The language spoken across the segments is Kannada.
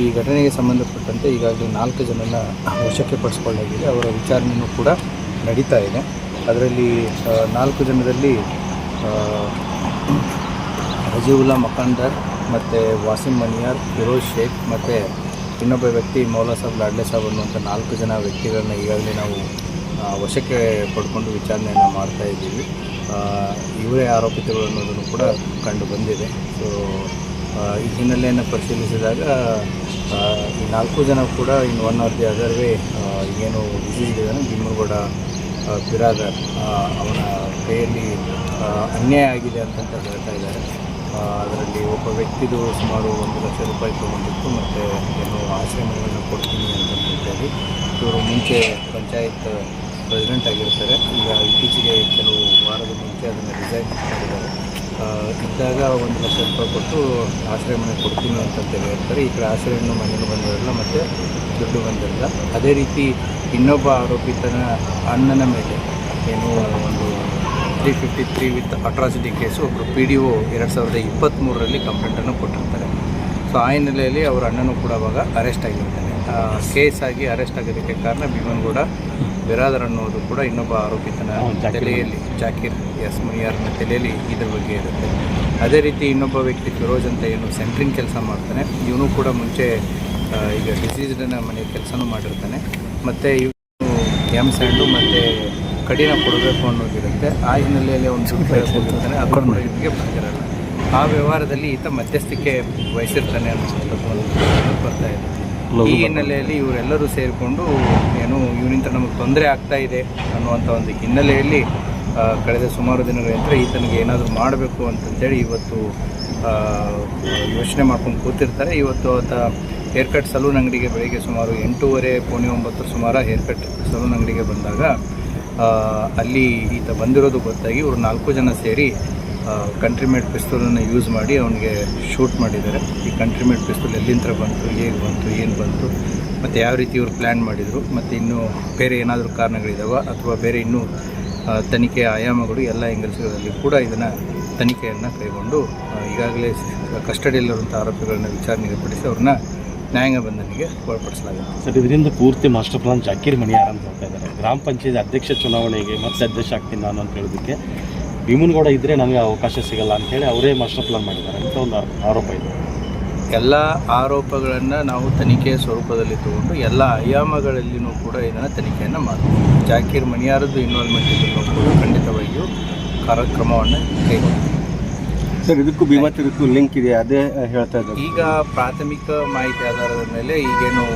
ಈ ಘಟನೆಗೆ ಸಂಬಂಧಪಟ್ಟಂತೆ ಈಗಾಗಲೇ ನಾಲ್ಕು ಜನನ ವಶಕ್ಕೆ ಪಡಿಸ್ಕೊಳ್ಳಲಾಗಿದೆ. ಅವರ ವಿಚಾರಣೆಯೂ ಕೂಡ ನಡೀತಾ ಇದೆ. ಅದರಲ್ಲಿ ನಾಲ್ಕು ಜನರಲ್ಲಿ ಹಜೀವುಲ್ಲಾ ಮಕಾಂದರ್ ಮತ್ತು ವಾಸಿಂ ಮನಿಯಾರ್, ಫಿರೋಜ್ ಶೇಖ್ ಮತ್ತು ಇನ್ನೊಬ್ಬ ವ್ಯಕ್ತಿ ಮೌಲಾ ಸಾಬ್ ಲಾಡ್ಲೆ ಸಾಬ್ ಅನ್ನುವಂಥ ನಾಲ್ಕು ಜನ ವ್ಯಕ್ತಿಗಳನ್ನ ಈಗಾಗಲೇ ನಾವು ವಶಕ್ಕೆ ಪಡ್ಕೊಂಡು ವಿಚಾರಣೆಯನ್ನು ಮಾಡ್ತಾ ಇದ್ದೀವಿ. ಇವರೇ ಆರೋಪಿತರು ಅನ್ನೋದನ್ನು ಕೂಡ ಕಂಡು ಬಂದಿದೆ. ಸೊ ಈ ಹಿನ್ನೆಲೆಯನ್ನು ಪರಿಶೀಲಿಸಿದಾಗ ಈ ನಾಲ್ಕು ಜನ ಕೂಡ ಇನ್ನು one or the other way ಏನು ಇದ್ದಾನೆ, ಭೀಮಗೌಡ ಬಿರಾದರ್ ಅವನ ಕೈಯಲ್ಲಿ ಅನ್ಯಾಯ ಆಗಿದೆ ಅಂತಂತ ಹೇಳ್ತಾ ಇದ್ದಾರೆ. ಅದರಲ್ಲಿ ಒಬ್ಬ ವ್ಯಕ್ತಿದು ಸುಮಾರು ಒಂದು ಲಕ್ಷ ರೂಪಾಯಿ ತೊಗೊಂಡಿತ್ತು, ಮತ್ತು ಏನು ಆಶ್ರಮಗಳನ್ನು ಕೊಡ್ತೀನಿ ಅಂತ ಹೇಳಿ ಇವರು ಮುಂಚೆ ಪಂಚಾಯತ್ ಪ್ರೆಸಿಡೆಂಟ್ ಆಗಿರ್ತಾರೆ. ಈಗ ಇತ್ತೀಚೆಗೆ ಕೆಲವು ವಾರದ ಮುಂಚೆ ಅದನ್ನು ರಿಸೈನ್ ಇದ್ದಾಗ ಒಂದು ಲಕ್ಷ ರೂಪಾಯಿ ಕೊಟ್ಟು ಆಶ್ರಯ ಮನೆ ಕೊಡ್ತೀನಿ ಅಂತ ಹೇಳ್ತಾರೆ. ಈ ಕಡೆ ಆಶ್ರಯವನ್ನು ಮನೆಗೆ ಬಂದಿರಲ್ಲ, ಮತ್ತು ದುಡ್ಡು ಬಂದಿರಲ್ಲ. ಅದೇ ರೀತಿ ಇನ್ನೊಬ್ಬ ಆರೋಪಿತನ ಅಣ್ಣನ ಮೇಲೆ ಏನು, ಒಂದು three fifty three with atrocity case ಒಬ್ಬರು ಪಿ ಡಿ ಒ ಎರಡು ಸಾವಿರದ ಇಪ್ಪತ್ತ್ಮೂರರಲ್ಲಿ ಕಂಪ್ಲೇಂಟನ್ನು ಕೊಟ್ಟಿರ್ತಾರೆ. ಸೊ ಆ ಹಿನ್ನೆಲೆಯಲ್ಲಿ ಅವರ ಅಣ್ಣನೂ ಕೂಡ ಅವಾಗ ಅರೆಸ್ಟ್ ಆಗಿರ್ತಾನೆ. ಕೇಸಾಗಿ ಅರೆಸ್ಟ್ ಆಗೋದಕ್ಕೆ ಕಾರಣ ಭೀಮನ್ಗೌಡ ಬಿರಾದರ್ ಅನ್ನೋದು ಕೂಡ ಇನ್ನೊಬ್ಬ ಆರೋಪಿತನ ತಲೆಯಲ್ಲಿ ಜಾಕಿರ್ ಎಸ್ ಮುನಿಯಾರ್ನ ತಲೆಯಲ್ಲಿ ಇದ್ರ ಬಗ್ಗೆ ಇರುತ್ತೆ. ಅದೇ ರೀತಿ ಇನ್ನೊಬ್ಬ ವ್ಯಕ್ತಿ ಫಿರೋಜ್ ಅಂತ ಏನು ಸೆಂಟ್ರಿಂಗ್ ಕೆಲಸ ಮಾಡ್ತಾನೆ. ಇವನು ಕೂಡ ಮುಂಚೆ ಈಗ ಡಿಸೀಸ್ಡನ ಮನೆ ಕೆಲಸನೂ ಮಾಡಿರ್ತಾನೆ. ಮತ್ತು ಇವನು ಎಂ ಸ್ಯಾಂಡು ಮತ್ತು ಕಡಿನ ಕೊಡಬೇಕು ಅನ್ನೋದಿರುತ್ತೆ. ಆ ಹಿನ್ನೆಲೆಯಲ್ಲಿ ಒಂದು ದುಡ್ಡು ಹೋಗಿರ್ತಾನೆ. ಅದು ಕೂಡ ಬಂದಿರಲ್ಲ ಆ ವ್ಯವಹಾರದಲ್ಲಿ ಈತ ಮಧ್ಯಸ್ಥಿಕೆ ವಹಿಸಿರ್ತಾನೆ ಅನ್ನೋದು ಬರ್ತಾ ಇದೆ. ಈ ಹಿನ್ನೆಲೆಯಲ್ಲಿ ಇವರೆಲ್ಲರೂ ಸೇರಿಕೊಂಡು ಏನು ಇವನಿಂದ ನಮಗೆ ತೊಂದರೆ ಆಗ್ತಾ ಇದೆ ಅನ್ನುವಂಥ ಒಂದು ಹಿನ್ನೆಲೆಯಲ್ಲಿ ಕಳೆದ ಸುಮಾರು ದಿನಗಳಿಂದ ಈತನಿಗೆ ಏನಾದರೂ ಮಾಡಬೇಕು ಅಂತಂತೇಳಿ ಇವತ್ತು ಯೋಚನೆ ಮಾಡ್ಕೊಂಡು ಕೂತಿರ್ತಾರೆ. ಇವತ್ತು ಆತ ಹೇರ್ ಕಟ್ ಸಲೂನ್ ಅಂಗಡಿಗೆ ಬೆಳಿಗ್ಗೆ ಸುಮಾರು ಎಂಟೂವರೆ ಪೌಣೆ ಒಂಬತ್ತು ಸುಮಾರು ಹೇರ್ ಕಟ್ ಸಲೂನ್ ಅಂಗಡಿಗೆ ಬಂದಾಗ ಅಲ್ಲಿ ಈತ ಬಂದಿರೋದು ಗೊತ್ತಾಗಿ ಇವರು ನಾಲ್ಕು ಜನ ಸೇರಿ ಕಂಟ್ರಿ ಮೇಡ್ ಪಿಸ್ತೂಲನ್ನು ಯೂಸ್ ಮಾಡಿ ಅವನಿಗೆ ಶೂಟ್ ಮಾಡಿದ್ದಾರೆ. ಈ ಕಂಟ್ರಿ ಮೇಡ್ ಪಿಸ್ತೂಲ್ ಎಲ್ಲಿಂದ ಬಂತು, ಹೇಗೆ ಬಂತು, ಏನು ಬಂತು, ಮತ್ತು ಯಾವ ರೀತಿ ಇವರು ಪ್ಲ್ಯಾನ್ ಮಾಡಿದರು, ಮತ್ತು ಇನ್ನೂ ಬೇರೆ ಏನಾದರೂ ಕಾರಣಗಳಿದ್ದಾವೆ ಅಥವಾ ಬೇರೆ ಇನ್ನೂ ತನಿಖೆ ಆಯಾಮಗಳು ಎಲ್ಲ ಎಂಗಲ್ಸ್ಗಳಲ್ಲಿ ಕೂಡ ಇದನ್ನು ತನಿಖೆಯನ್ನು ಕೈಗೊಂಡು ಈಗಾಗಲೇ ಕಸ್ಟಡಿಯಲ್ಲಿರುವಂಥ ಆರೋಪಿಗಳನ್ನ ವಿಚಾರಣೆಗೆ ಪಡಿಸಿ ಅವ್ರನ್ನ ನ್ಯಾಯಾಂಗ ಬಂಧನಿಗೆ ಒಳಪಡಿಸಲಾಗುತ್ತೆ. ಸರ್, ಇದರಿಂದ ಪೂರ್ತಿ ಮಾಸ್ಟರ್ ಪ್ಲಾನ್ ಜಾಕೀರ್ ಮಣಿಯಾರ ಅಂತ ಹೇಳ್ತಾ ಇದ್ದಾರೆ. ಗ್ರಾಮ ಪಂಚಾಯತ್ ಅಧ್ಯಕ್ಷ ಚುನಾವಣೆಗೆ ಮತ್ತೆ ಅಧ್ಯಕ್ಷ ಆಗ್ತೀನಿ ನಾನು ಅಂತ ಹೇಳೋದಕ್ಕೆ ಭೀಮನಗೌಡ ಇದ್ದರೆ ನಮಗೆ ಅವಕಾಶ ಸಿಗಲ್ಲ ಅಂತೇಳಿ ಅವರೇ ಮಾಸ್ಟರ್ ಪ್ಲಾನ್ ಮಾಡಿದ್ದಾರೆ ಅಂತ ಒಂದು ಆರೋಪ ಇದೆ. ಎಲ್ಲ ಆರೋಪಗಳನ್ನು ನಾವು ತನಿಖೆಯ ಸ್ವರೂಪದಲ್ಲಿ ತಗೊಂಡು ಎಲ್ಲ ಆಯಾಮಗಳಲ್ಲಿಯೂ ಕೂಡ ಇದನ್ನು ತನಿಖೆಯನ್ನು ಮಾಡ್ತೀವಿ. ಜಾಕೀರ್ ಮಣಿಯಾರದ್ದು ಇನ್ವಾಲ್ವ್ಮೆಂಟ್ ಇದನ್ನು ಕೂಡ ಖಂಡಿತವಾಗಿಯೂ ಕಾರ್ಯಕ್ರಮವನ್ನು ಕೈಗೊಳ್ತೀವಿ. ಸರ್ ಇದಕ್ಕೂ ಭೀಮಾ ಇದಕ್ಕೂ ಲಿಂಕ್ ಇದೆ ಅದೇ ಹೇಳ್ತಾ ಇದ್ದಾರೆ. ಈಗ ಪ್ರಾಥಮಿಕ ಮಾಹಿತಿ ಆಧಾರದ ಮೇಲೆ ಈಗೇನು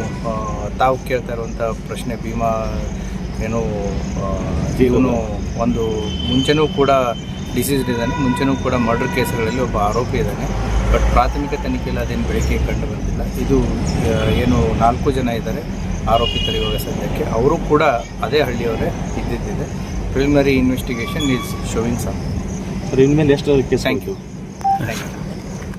ತಾವು ಕೇಳ್ತಾ ಇರುವಂಥ ಪ್ರಶ್ನೆ ಭೀಮಾ ಏನು ಜೀವನ. ಇವನು ಒಂದು ಮುಂಚೆನೂ ಕೂಡ ಡಿಸೀಸ್ಡ್ ಇದ್ದಾನೆ ಮುಂಚೆನೂ ಕೂಡ ಮರ್ಡರ್ ಕೇಸ್ಗಳಲ್ಲಿ ಒಬ್ಬ ಆರೋಪಿ ಇದ್ದಾನೆ. ಬಟ್ ಪ್ರಾಥಮಿಕ ತನಿಖೆಯಲ್ಲಿ ಅದೇನು ಬೆಳಕಿಗೆ ಕಂಡು ಬಂದಿಲ್ಲ. ಇದು ಏನು ನಾಲ್ಕು ಜನ ಇದ್ದಾರೆ ಆರೋಪಿತರು ಇವಾಗ ಸದ್ಯಕ್ಕೆ. ಅವರು ಕೂಡ ಅದೇ ಹಳ್ಳಿಯವರೇ ಇದ್ದಿದ್ದಿದೆ. Preliminary investigation is showing some sir ಇನ್ಮೇಲೆ ಎಷ್ಟು ಥ್ಯಾಂಕ್ ಯು ಥ್ಯಾಂಕ್ ಯು